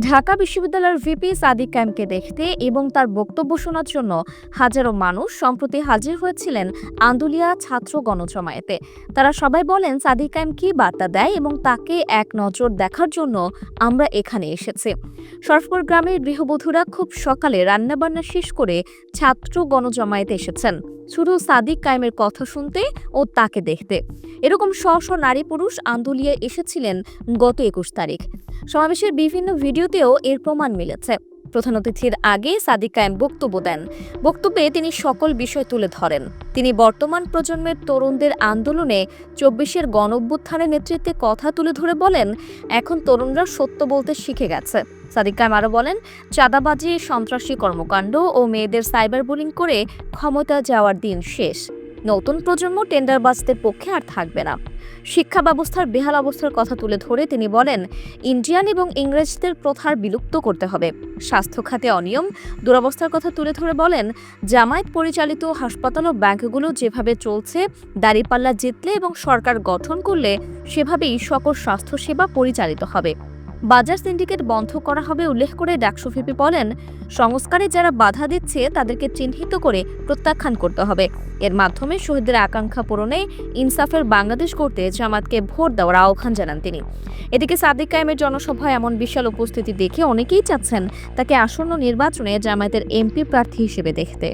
ঢাকা বিশ্ববিদ্যালয়ের ভিপি সাদিক কায়েমকে দেখতে এবং তার বক্তব্য শোনার জন্য হাজারো মানুষ সম্প্রতি হাজির হয়েছিলেন আন্দুলিয়া ছাত্র গণজমায়েতে। তারা সবাই বলেন, সাদিক কায়েম কী বার্তা দেয় এবং তাকে এক নজর দেখার জন্য আমরা এখানে এসেছি। শরফপুর গ্রামের গৃহবধূরা খুব সকালে রান্নাবান্না শেষ করে ছাত্র গণজমায়েতে এসেছেন। শুধু সাদিক কায়েমের কথা শুনতে ও তাকে দেখতে। এরকম শ শ নারী পুরুষ আন্দুলিয়ায় এসেছিলেন গত একুশ তারিখ। সমাবেশের বিভিন্ন ভিডিওতেও এর প্রমাণ মিলেছে। প্রধান অতিথির আগে সাদিক কায়েম বক্তব্য দেন। বক্তব্যে তিনি সকল বিষয় তুলে ধরেন। তিনি বর্তমান প্রজন্মের তরুণদের আন্দোলনে চব্বিশের গণ অভ্যুত্থানের নেতৃত্বে কথা তুলে ধরে বলেন, এখন তরুণরা সত্য বলতে শিখে গেছে। সাদিক কায়েম আরও বলেন, চাঁদাবাজি, সন্ত্রাসী কর্মকাণ্ড ও মেয়েদের সাইবার বুলিং করে ক্ষমতা যাওয়ার দিন শেষ। নতুন প্রজন্ম টেন্ডারবাজদের পক্ষে আর থাকবে না। শিক্ষা ব্যবস্থার বেহাল অবস্থার কথা তুলে ধরে তিনি বলেন, ইন্ডিয়ান এবং ইংরেজদের প্রথার বিলুপ্ত করতে হবে। স্বাস্থ্য খাতে অনিয়ম, দুরবস্থার কথা তুলে ধরে বলেন, জামায়াত পরিচালিত হাসপাতাল ও ব্যাংকগুলো যেভাবে চলছে, দাঁড়িপাল্লা জিতলে এবং সরকার গঠন করলে সেভাবেই সকল স্বাস্থ্যসেবা পরিচালিত হবে। বাজার সিন্ডিকেট বন্ধ করা হবে উল্লেখ করে ডাকসু বলেন, সংস্কারে যারা বাধা দিচ্ছে তাদেরকে চিহ্নিত করে প্রত্যাখ্যান করতে হবে। এর মাধ্যমে শহীদদের আকাঙ্ক্ষা পূরণে ইনসাফের বাংলাদেশ করতে জামাতকে ভোট দেওয়ার আহ্বান জানান তিনি। এদিকে সাদিক কায়েমের জনসভায় এমন বিশাল উপস্থিতি দেখে অনেকেই চাচ্ছেন তাকে আসন্ন নির্বাচনে জামায়াতের এমপি প্রার্থী হিসেবে দেখতে।